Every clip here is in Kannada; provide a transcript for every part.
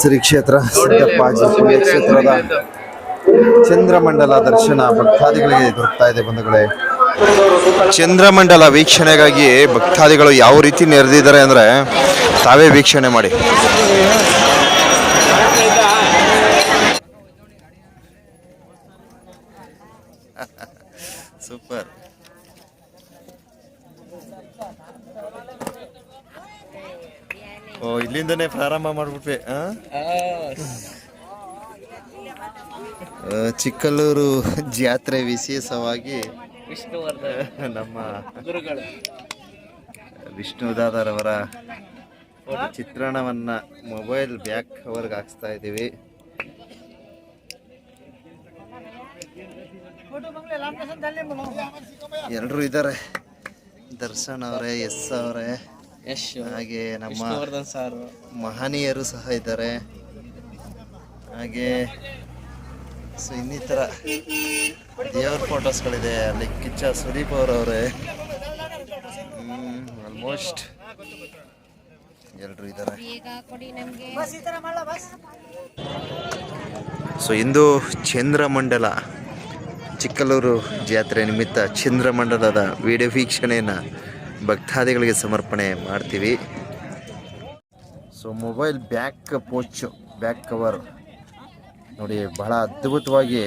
ಶ್ರೀ ಕ್ಷೇತ್ರ ಸಿದ್ದಪ್ಪಾಜಿ ಪುಣ್ಯಕ್ಷೇತ್ರದ ಚಂದ್ರಮಂಡಲ ದರ್ಶನ ಭಕ್ತಾದಿಗಳಿಗೆ ದೊರಕ್ತಾ ಇದೆ ಬಂಧುಗಳೇ. ಚಂದ್ರಮಂಡಲ ವೀಕ್ಷಣೆಗಾಗಿ ಭಕ್ತಾದಿಗಳು ಯಾವ ರೀತಿ ನೆರೆದಿದ್ದಾರೆ ಅಂದರೆ ತಾವೇ ವೀಕ್ಷಣೆ ಮಾಡಿ. ಸೂಪರ್. ಓ ಇಲ್ಲಿಂದನೇ ಪ್ರಾರಂಭ ಮಾಡ್ಬಿಟ್ವಿ ಚಿಕ್ಕಲ್ಲೂರು ಜಾತ್ರೆ ವಿಶೇಷವಾಗಿ ನಮ್ಮ ವಿಷ್ಣುದಾದರವರ ಚಿತ್ರಣವನ್ನ ಮೊಬೈಲ್ ಬ್ಯಾಕ್ ಕವರ್ಗೆ ಹಾಕ್ಸ್ತಾ ಇದ್ದೀವಿ. ಎಲ್ಲರೂ ಇದ್ದಾರೆ. ದರ್ಶನ್ ಅವರೇ ಎಸ್ ಅವರೇ ಯಶ್ ಹಾಗೆ ನಮ್ಮ ವಿಷ್ಣುವರ್ಧನ್ ಸರ್. ಮಹನೀಯರು ಸಹ ಇದ್ದಾರೆ. ಹಾಗೆ ಸೊ ಇನ್ನಿತರ ದೇವ್ರ ಫೋಟೋಸ್ಗಳಿದೆ. ಅಲ್ಲಿ ಕಿಚ್ಚ ಸುದೀಪ್ ಅವರವ್ರೆ. ಆಲ್ಮೋಸ್ಟ್ ಎಲ್ಲರೂ ಇದ್ದಾರೆ. ಸೊ ಇಂದು ಚಂದ್ರಮಂಡಲ. ಚಿಕ್ಕಲ್ಲೂರು ಜಾತ್ರೆ ನಿಮಿತ್ತ ಚಂದ್ರಮಂಡಲದ ವಿಡಿಯೋ ವೀಕ್ಷಣೆಯನ್ನು ಭಕ್ತಾದಿಗಳಿಗೆ ಸಮರ್ಪಣೆ ಮಾಡ್ತೀವಿ. So mobile back pouch back cover ನೋಡಿ ಬಹಳ ಅದ್ಭುತವಾಗಿ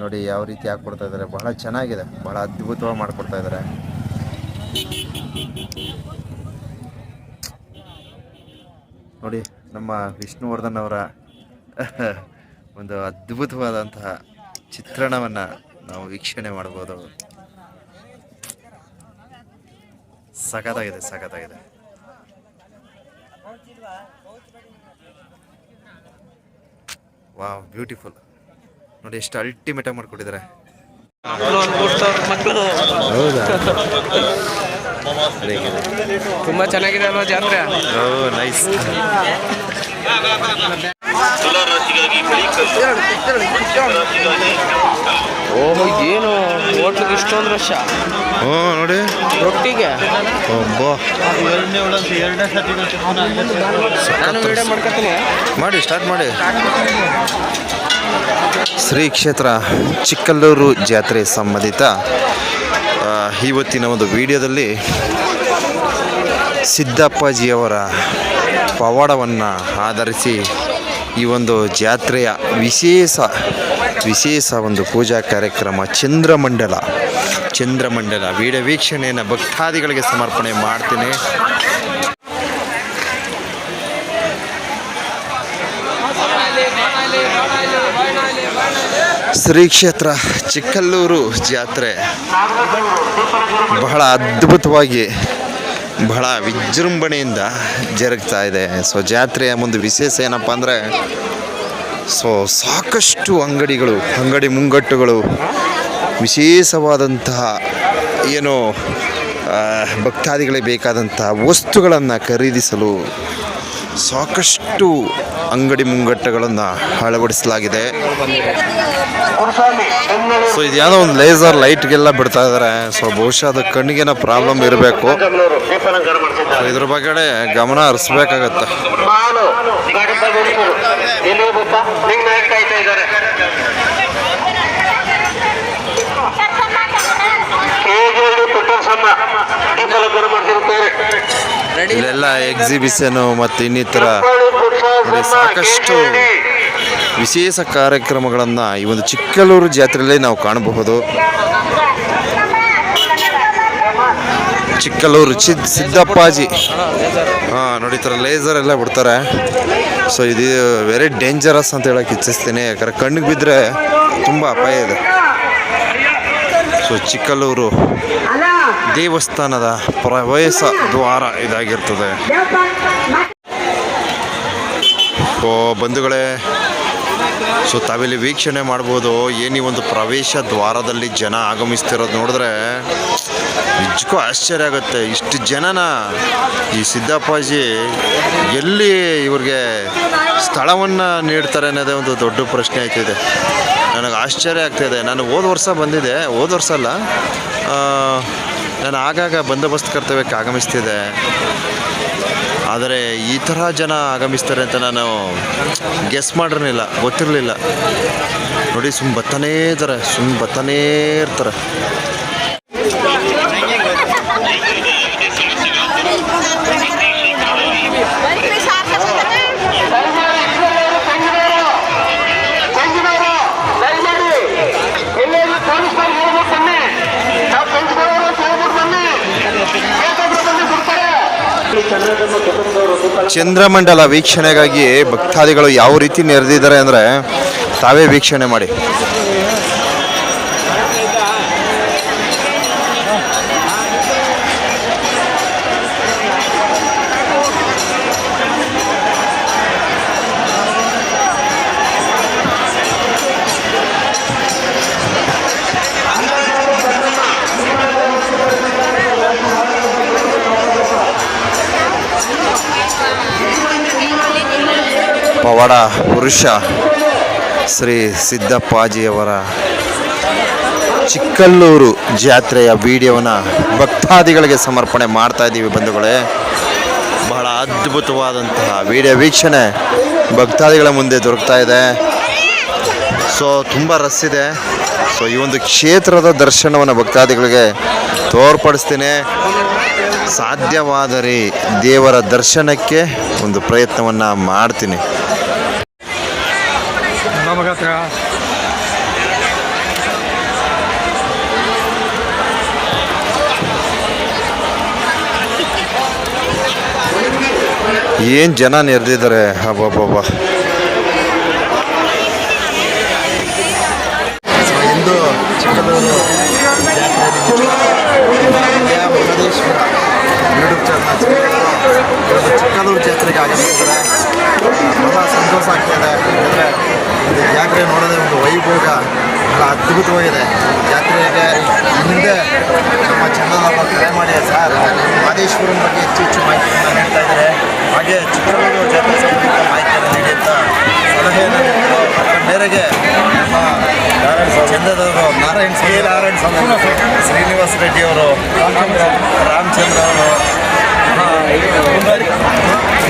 ನೋಡಿ ಯಾವ ರೀತಿ ಹಾಕ್ಕೊಡ್ತಾ ಇದ್ದಾರೆ. ಬಹಳ ಚೆನ್ನಾಗಿದೆ. ಬಹಳ ಅದ್ಭುತವಾಗಿ ಮಾಡಿಕೊಡ್ತಾ ಇದ್ದಾರೆ. ನೋಡಿ ನಮ್ಮ ವಿಷ್ಣುವರ್ಧನ್ ಅವರ ಒಂದು ಅದ್ಭುತವಾದಂತಹ ಚಿತ್ರಣವನ್ನು ನಾವು ವೀಕ್ಷಣೆ ಮಾಡ್ಬೋದು. ಸಖತ್ತಾಗಿದೆ ಸಖತ್ತಾಗಿದೆ. Wow beautiful. ನೋಡಿ ಎಷ್ಟು ಅಲ್ಟಿಮೇಟ್ ಆಗಿ ಮಾಡ್ಕೊಟ್ಟಿದ್ದಾರೆ. ತುಂಬಾ ಚೆನ್ನಾಗಿದೆ ಅಲ್ವಾ ಜಾತ್ರೆ? ಓ ನೈಸ್ ಓಹೋ ಏನು ಹೋಟ್ಲಿಗೆ ಇಷ್ಟೊಂದು ರಶ? ಹ್ಞೂ ನೋಡಿ. ರೊಟ್ಟಿಗೆ? ಮಾಡಿ ಸ್ಟಾರ್ಟ್ ಮಾಡಿ. ಶ್ರೀ ಕ್ಷೇತ್ರ ಚಿಕ್ಕಲ್ಲೂರು ಜಾತ್ರೆ ಸಂಬಂಧಿತ ಇವತ್ತಿನ ಒಂದು ವಿಡಿಯೋದಲ್ಲಿ ಸಿದ್ದಪ್ಪಾಜಿಯವರ ಪವಾಡವನ್ನು ಆಧರಿಸಿ ಈ ಒಂದು ಜಾತ್ರೆಯ ವಿಶೇಷ ವಿಶೇಷ ಒಂದು ಪೂಜಾ ಕಾರ್ಯಕ್ರಮ ಚಂದ್ರಮಂಡಲ. ಚಂದ್ರಮಂಡಲ ವಿಡಿಯೋ ವೀಕ್ಷಣೆಯನ್ನು ಭಕ್ತಾದಿಗಳಿಗೆ ಸಮರ್ಪಣೆ ಮಾಡ್ತೀನಿ. ಶ್ರೀ ಕ್ಷೇತ್ರ ಚಿಕ್ಕಲ್ಲೂರು ಜಾತ್ರೆ ಬಹಳ ಅದ್ಭುತವಾಗಿ ಬಹಳ ವಿಜೃಂಭಣೆಯಿಂದ ಜರುಗ್ತಾ ಇದೆ. ಸೊ, ಜಾತ್ರೆಯ ಒಂದು ವಿಶೇಷ ಏನಪ್ಪ ಅಂದರೆ, ಸೊ, ಸಾಕಷ್ಟು ಅಂಗಡಿಗಳು, ಅಂಗಡಿ ಮುಂಗಟ್ಟುಗಳು, ವಿಶೇಷವಾದಂತಹ ಏನು ಭಕ್ತಾದಿಗಳಿಗೆ ಬೇಕಾದಂತಹ ವಸ್ತುಗಳನ್ನು ಖರೀದಿಸಲು ಸಾಕಷ್ಟು ಅಂಗಡಿ ಮುಂಗಟ್ಟುಗಳನ್ನು ಅಳವಡಿಸಲಾಗಿದೆ. ಸೊ ಇದು ಯಾವುದೋ ಒಂದು ಲೇಸರ್ ಲೈಟ್ಗೆಲ್ಲ ಬಿಡ್ತಾ ಇದ್ದಾರೆ ಸೊ ಬಹುಶಃ ಅದು ಕಣ್ಣಿಗೇನೋ ಪ್ರಾಬ್ಲಮ್ ಇರಬೇಕು. ಇದ್ರ ಬಗ್ಗೆ ಗಮನ ಹರಿಸ್ಬೇಕಾಗತ್ತೆ. ಮಾಲು ಇಲ್ಲೆಲ್ಲ ಎಕ್ಸಿಬಿಷನು ಮತ್ತು ಇನ್ನಿತರ ಸಾಕಷ್ಟು ವಿಶೇಷ ಕಾರ್ಯಕ್ರಮಗಳನ್ನು ಈ ಒಂದು ಚಿಕ್ಕಲ್ಲೂರು ಜಾತ್ರೆಯಲ್ಲಿ ನಾವು ಕಾಣಬಹುದು. ಚಿಕ್ಕಲ್ಲೂರು ಚಿದ್ ಸಿದ್ದಪ್ಪಾಜಿ. ಹಾಂ ನೋಡಿ ಈ ಥರ ಲೇಸರ್ ಎಲ್ಲ ಬಿಡ್ತಾರೆ. ಸೊ ಇದು ವೆರಿ ಡೇಂಜರಸ್ ಅಂತ ಹೇಳಕ್ಕೆ ಇಚ್ಛಿಸ್ತೀನಿ. ಯಾಕಂದರೆ ಕಣ್ಣಿಗೆ ಬಿದ್ದರೆ ತುಂಬ ಅಪಾಯ ಇದೆ. ಸೊ ಚಿಕ್ಕಲ್ಲೂರು ದೇವಸ್ಥಾನದ ಪ್ರವೇಶ ದ್ವಾರ ಇದಾಗಿರ್ತದೆ. ಓ, ಬಂಧುಗಳೇ, ಸೊ ತಾವಿಲ್ಲಿ ವೀಕ್ಷಣೆ ಮಾಡ್ಬೋದು. ಏನು ಒಂದು ಪ್ರವೇಶ ದ್ವಾರದಲ್ಲಿ ಜನ ಆಗಮಿಸ್ತಿರೋದು ನೋಡಿದ್ರೆ ನಿಜಕ್ಕೂ ಆಶ್ಚರ್ಯ ಆಗುತ್ತೆ. ಇಷ್ಟು ಜನನ ಈ ಸಿದ್ದಪ್ಪಾಜಿ ಎಲ್ಲಿ ಇವ್ರಿಗೆ ಸ್ಥಳವನ್ನು ನೀಡ್ತಾರೆ ಅನ್ನೋದೇ ಒಂದು ದೊಡ್ಡ ಪ್ರಶ್ನೆ ಆಯ್ತಿದೆ ನನಗೆ ಆಶ್ಚರ್ಯ ಆಗ್ತಾಯಿದೆ ನಾನು ಹೋದ ವರ್ಷ ಬಂದಿದೆ ಹೋದ ವರ್ಷ ಅಲ್ಲ ನಾನು ಆಗಾಗ ಬಂದೋಬಸ್ತ್ ಕರ್ತವ್ಯಕ್ಕೆ ಆಗಮಿಸ್ತಿದೆ ಆದರೆ ಈ ಥರ ಜನ ಆಗಮಿಸ್ತಾರೆ ಅಂತ ನಾನು ಗೆಸ್ ಮಾಡಿರಲಿಲ್ಲ, ಗೊತ್ತಿರಲಿಲ್ಲ. ನೋಡಿ ಸುಮ್ಮ ಬತ್ತಾನೇ ಇದ್ದಾರೆ ಸುಮ್ಮ ಬತ್ತನೇ ಇರ್ತಾರೆ ಚಂದ್ರಮಂಡಲ ವೀಕ್ಷಣೆಗಾಗಿ ಭಕ್ತಾದಿಗಳು ಯಾವ ರೀತಿ ನೆರೆದಿದ್ದಾರೆ ಅಂದರೆ ತಾವೇ ವೀಕ್ಷಣೆ ಮಾಡಿ. ಪವಾಡ ಪುರುಷ ಶ್ರೀ ಸಿದ್ದಪ್ಪಾಜಿಯವರ ಚಿಕ್ಕಲ್ಲೂರು ಜಾತ್ರೆಯ ವಿಡಿಯೋನ ಭಕ್ತಾದಿಗಳಿಗೆ ಸಮರ್ಪಣೆ ಮಾಡ್ತಾ ಇದ್ದೀವಿ ಬಂಧುಗಳೇ. ಬಹಳ ಅದ್ಭುತವಾದಂತಹ ವಿಡಿಯೋ ವೀಕ್ಷಣೆ ಭಕ್ತಾದಿಗಳ ಮುಂದೆ ದೊರಕ್ತಾ ಇದೆ. ಸೊ ತುಂಬ ರಸ್ ಇದೆ. ಸೊ ಈ ಒಂದು ಕ್ಷೇತ್ರದ ದರ್ಶನವನ್ನು ಭಕ್ತಾದಿಗಳಿಗೆ ತೋರ್ಪಡಿಸ್ತೀನಿ. ಸಾಧ್ಯವಾದರೆ ದೇವರ ದರ್ಶನಕ್ಕೆ ಒಂದು ಪ್ರಯತ್ನವನ್ನು ಮಾಡ್ತೀನಿ. ಏನು ಜನ ನೆರೆದಿದ್ದಾರೆ? ಅಬ್ಬಬ್ಬಬ್ಬ. ಅದ್ಭುತವಾಗಿದೆ. ಜಾತ್ರೆಗೆ ಹಿಂದೆ ನಮ್ಮ ಚಂದನಪ್ಪ ಕರೆ ಮಾಡಿ ಸರ್. ಮಾದೇಶ್ವರನ ಬಗ್ಗೆ ಹೆಚ್ಚು ಹೆಚ್ಚು ಮಾಹಿತಿಯನ್ನು ನೀಡ್ತಾ ಇದ್ದಾರೆ. ಹಾಗೆ ಚಿತ್ರದುರ್ಗ ಜಾತ್ರೆ ಸಂಬಂಧಿತ ಮಾಹಿತಿಯನ್ನು ನೀಡಿ ಅಂತ ಸಲಹೆಯನ್ನು ಅದರ ಮೇರೆಗೆ ನಮ್ಮ ಚಂದದವರು ನಾರಾಯಣ ಸ್ವಾಮಿ ನಾರಾಯಣ ಸ್ವಾಮಿ ಶ್ರೀನಿವಾಸ ರೆಡ್ಡಿ ಅವರು, ರಾಮಚಂದ್ರ ಅವರು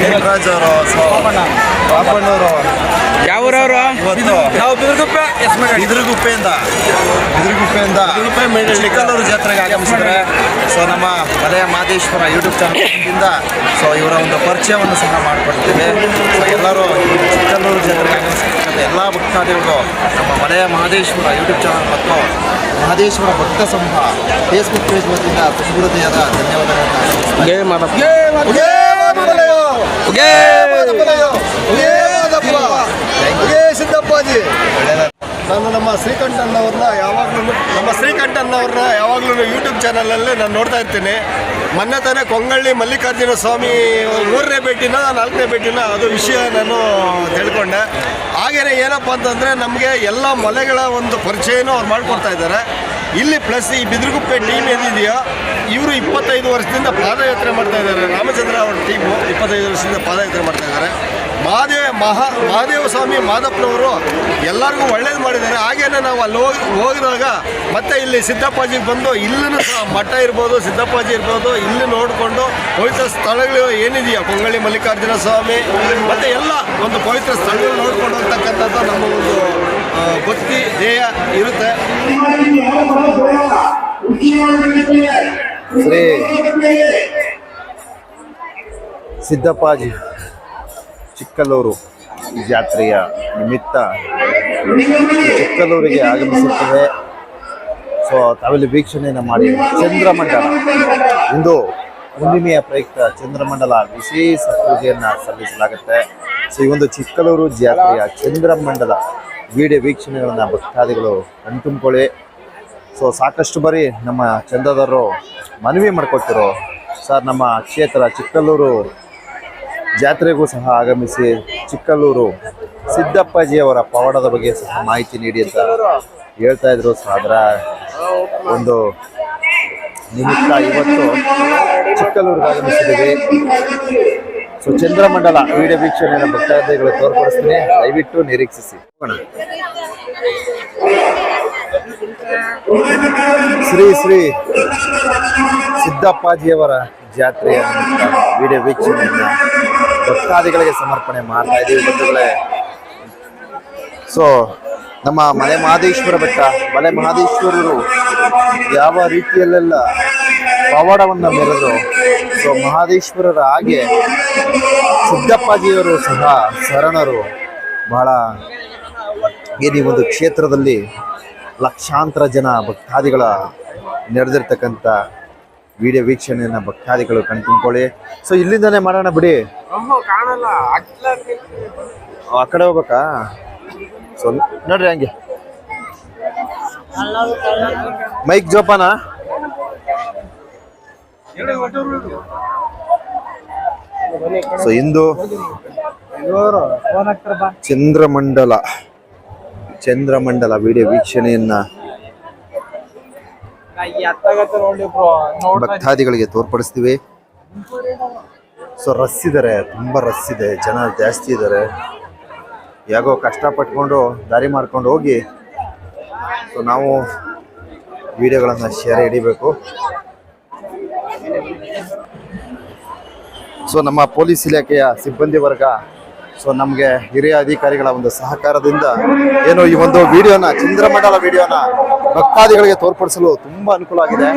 ಹೇಮರಾಜ್ ಅವರು ಸೊ ಪಾಪಣ್ಣವರು ಯಾವ್ರವ್ರು? ಇವತ್ತು ನಾವು ಬಿದಿರ್ಗುಪ್ಪೆ ಬಿದಿರುಗುಪ್ಪೆಯಿಂದ. ಬಿದಿರುಗುಪ್ಪೆಯಿಂದ ಚಿಕ್ಕಲ್ಲೂರು ಜಾತ್ರೆಗೆ ಆಗಮಿಸಿದ್ರೆ ಸೊ ನಮ್ಮ ಮಲೆಯ ಮಾದೇಶ್ವರ ಯೂಟ್ಯೂಬ್ ಚಾನಲ್ನಿಂದ ಸೊ ಇವರ ಒಂದು ಪರಿಚಯವನ್ನು ಸಹ ಮಾಡಿಕೊಡ್ತೀವಿ. ಸೊ ಎಲ್ಲರೂ ಚಿಕ್ಕಲ್ಲೂರು ಜಾತ್ರೆಗೆ ಆಗಮಿಸಿರ್ತಕ್ಕಂಥ ಎಲ್ಲ ಭಕ್ತಾದಿಗಳು ನಮ್ಮ ಮಲೆಯ ಮಹದೇಶ್ವರ ಯೂಟ್ಯೂಬ್ ಚಾನಲ್ ಮತ್ತು ಮಹದೇಶ್ವರ ಭಕ್ತ ಸಮೂಹ ಫೇಸ್ಬುಕ್ ಪೇಜ್ ವತಿಯಿಂದ ಸುಸ್ಮೃತಿಯಾದ ಧನ್ಯವಾದಗಳನ್ನು ಸಿದ್ದಪ್ಪಾಜಿ ನಾನು ನಮ್ಮ ಶ್ರೀಕಂಠನ್ನವ್ರನ್ನ ಯಾವಾಗಲೂ ನಮ್ಮ ಶ್ರೀಕಂಠನ್ನವ್ರನ್ನ ಯಾವಾಗಲೂ ಯೂಟ್ಯೂಬ್ ಚಾನಲಲ್ಲೇ ನಾನು ನೋಡ್ತಾ ಇರ್ತೀನಿ. ಮೊನ್ನೆ ತಾನೇ ಕೊಂಗಳ್ಳಿ ಮಲ್ಲಿಕಾರ್ಜುನ ಸ್ವಾಮಿ ಮೂರನೇ ಭೇಟಿನ, ನಾಲ್ಕನೇ ಭೇಟಿನ ಅದು ವಿಷಯ ನಾನು ತಿಳ್ಕೊಂಡೆ. ಹಾಗೆಯೇ ಏನಪ್ಪ ಅಂತಂದರೆ ನಮಗೆ ಎಲ್ಲ ಮಲೆಗಳ ಒಂದು ಪರಿಚಯನೂ ಅವ್ರು ಮಾಡಿಕೊಡ್ತಾ ಇದ್ದಾರೆ. ಇಲ್ಲಿ ಪ್ಲಸ್ ಈ ಬಿದಿರುಗುಪ್ಪೆ ಟೀಮ್ ಏನಿದೆಯೋ, ಇವರು ಇಪ್ಪತ್ತೈದು ವರ್ಷದಿಂದ ಪಾದಯಾತ್ರೆ ಮಾಡ್ತಾ ಇದ್ದಾರೆ. ರಾಮಚಂದ್ರ ಅವ್ರ ಟೀಮು ಇಪ್ಪತ್ತೈದು ವರ್ಷದಿಂದ ಪಾದಯಾತ್ರೆ ಮಾಡ್ತಾ ಇದ್ದಾರೆ. ಮಹಾದೇವ ಮಹಾ ಮಹಾದೇವ ಸ್ವಾಮಿ ಮಾದಪ್ಪನವರು ಎಲ್ಲರಿಗೂ ಒಳ್ಳೇದು ಮಾಡಿದ್ದಾರೆ. ಹಾಗೇನೆ ನಾವು ಅಲ್ಲಿ ಹೋಗಿ ಹೋಗಿದಾಗ ಮತ್ತೆ ಇಲ್ಲಿ ಸಿದ್ದಪ್ಪಾಜಿಗೆ ಬಂದು ಇಲ್ಲಿನ ಮಠ ಇರ್ಬೋದು, ಸಿದ್ದಪ್ಪಾಜಿ ಇರ್ಬೋದು, ಇಲ್ಲಿ ನೋಡಿಕೊಂಡು ಪವಿತ್ರ ಸ್ಥಳಗಳು ಏನಿದೆಯಾ, ಕೊಂಗಳಿ ಮಲ್ಲಿಕಾರ್ಜುನ ಸ್ವಾಮಿ, ಮತ್ತು ಎಲ್ಲ ಒಂದು ಪವಿತ್ರ ಸ್ಥಳಗಳು ನೋಡ್ಕೊಂಡು ಹೋಗ್ತಕ್ಕಂಥದ್ದು ನಮ್ಮ ಒಂದು ಭಕ್ತಿ, ಧ್ಯೇಯ ಇರುತ್ತೆ. ಸಿದ್ದಪ್ಪಾಜಿ. ಚಿಕ್ಕಲ್ಲೂರು ಜಾತ್ರೆಯ ನಿಮಿತ್ತ ಚಿಕ್ಕಲ್ಲೂರಿಗೆ ಆಗಮಿಸುತ್ತದೆ. ಸೊ ತಾವೆಲ್ಲಿ ವೀಕ್ಷಣೆಯನ್ನು ಮಾಡಿ. ಚಂದ್ರಮಂಡಲ. ಇಂದು ಹುಣ್ಣಿಮೆಯ ಪ್ರಯುಕ್ತ ಚಂದ್ರಮಂಡಲ ವಿಶೇಷ ಪೂಜೆಯನ್ನು ಸಲ್ಲಿಸಲಾಗುತ್ತೆ. ಸೊ ಈ ಒಂದು ಚಿಕ್ಕಲ್ಲೂರು ಜಾತ್ರೆಯ ಚಂದ್ರಮಂಡಲ ವಿಡಿಯೋ ವೀಕ್ಷಣೆಗಳನ್ನು ಭಕ್ತಾದಿಗಳು ಕಣ್ತುಂಬಿಕೊಳ್ಳಿ. ಸೊ ಸಾಕಷ್ಟು ಬಾರಿ ನಮ್ಮ ಚಂದದವರು ಮನವಿ ಮಾಡ್ಕೊತಿರೋ ಸರ್, ನಮ್ಮ ಕ್ಷೇತ್ರ ಚಿಕ್ಕಲ್ಲೂರು ಜಾತ್ರೆಗೂ ಸಹ ಆಗಮಿಸಿ ಚಿಕ್ಕಲ್ಲೂರು ಸಿದ್ದಪ್ಪಾಜಿಯವರ ಪವಾಡದ ಬಗ್ಗೆ ಸಹ ಮಾಹಿತಿ ನೀಡಿ ಅಂತ ಹೇಳ್ತಾ ಇದ್ರು. ಸಹ ಅದರ ಒಂದು ನಿಮಿತ್ತ ಇವತ್ತು ಚಿಕ್ಕಲ್ಲೂರಿಗೆ ಆಗಮಿಸಿದ್ದೀವಿ. ಸೊ, ಚಂದ್ರಮಂಡಲ ವಿಡಿಯೋ ವೀಕ್ಷಣೆಯನ್ನು ಭಕ್ತಾದಿಗಳು ತೋರ್ಪಡಿಸ್ತೀನಿ. ದಯವಿಟ್ಟು ನಿರೀಕ್ಷಿಸಿ. ಶ್ರೀ ಶ್ರೀ ಸಿದ್ದಪ್ಪಾಜಿಯವರ ಜಾತ್ರೆಯ ವಿಡಿಯೋ ವೀಕ್ಷಣೆಯನ್ನು ಭಕ್ತಾದಿಗಳಿಗೆ ಸಮರ್ಪಣೆ ಮಾಡ್ತಾ ಇದ್ದೀವಿ ಬಂಧುಗಳೇ. ಸೊ ನಮ್ಮ ಮಲೆ ಮಹದೇಶ್ವರ ಬೆಟ್ಟ, ಮಲೆ ಮಹದೇಶ್ವರರು ಯಾವ ರೀತಿಯಲ್ಲೆಲ್ಲ ಪವಾಡವನ್ನು ಮೆರೆದು ಸೊ ಮಹದೇಶ್ವರರ ಹಾಗೆ ಸಿದ್ದಪ್ಪಾಜಿಯವರು ಸಹ ಶರಣರು. ಬಹಳ ಈ ಒಂದು ಕ್ಷೇತ್ರದಲ್ಲಿ ಲಕ್ಷಾಂತರ ಜನ ಭಕ್ತಾದಿಗಳ ನಡೆದಿರ್ತಕ್ಕಂಥ ವಿಡಿಯೋ ವೀಕ್ಷಣೆಯನ್ನ ಭಕ್ತಾದಿಗಳು ಕಣ್ತುಂಬ್ಕೊಳ್ಳಿ ಸೊ ಇಲ್ಲಿಂದನೇ ಮಾಡೋಣ ಬಿಡಿ. ಕಾಣಲ್ಲ. ಆ ಕಡೆ ಹೋಗ್ಬೇಕಾ? ಸೊ ನೋಡ್ರಿ ಹಂಗೆ. ಮೈಕ್ ಜೋಪಾನ? ಸೊ ಇಂದು ಚಂದ್ರಮಂಡಲ ಚಂದ್ರಮಂಡಲ ವಿಡಿಯೋ ವೀಕ್ಷಣೆಯನ್ನ ಭಕ್ತಾದಿಗಳಿಗೆ ತೋರ್ಪಡಿಸ್ತೀವಿ. ಸೊ ರಸ್ ಇದ್ದಾರೆ ತುಂಬಾ ರಸ್ ಇದೆ, ಜನ ಜಾಸ್ತಿ ಇದ್ದಾರೆ ಯಾಗೋ ಕಷ್ಟಪಟ್ಕೊಂಡು ದಾರಿ ಮಾಡ್ಕೊಂಡು ಹೋಗಿ ಸೊ ನಾವು ವಿಡಿಯೋಗಳನ್ನು ಶೇರ್ ಹಿಡಿಬೇಕು. ಸೊ ನಮ್ಮ ಪೊಲೀಸ್ ಇಲಾಖೆಯ ಸಿಬ್ಬಂದಿ ವರ್ಗ ಸೊ ನಮಗೆ ಹಿರಿಯ ಅಧಿಕಾರಿಗಳ ಒಂದು ಸಹಕಾರದಿಂದ ಏನು ಈ ಒಂದು ವಿಡಿಯೋನ, ಚಂದ್ರಮಂಡಲ ವಿಡಿಯೋನ ಭಕ್ತಾದಿಗಳಿಗೆ ತೋರ್ಪಡಿಸಲು ತುಂಬಾ ಅನುಕೂಲ ಆಗಿದೆ.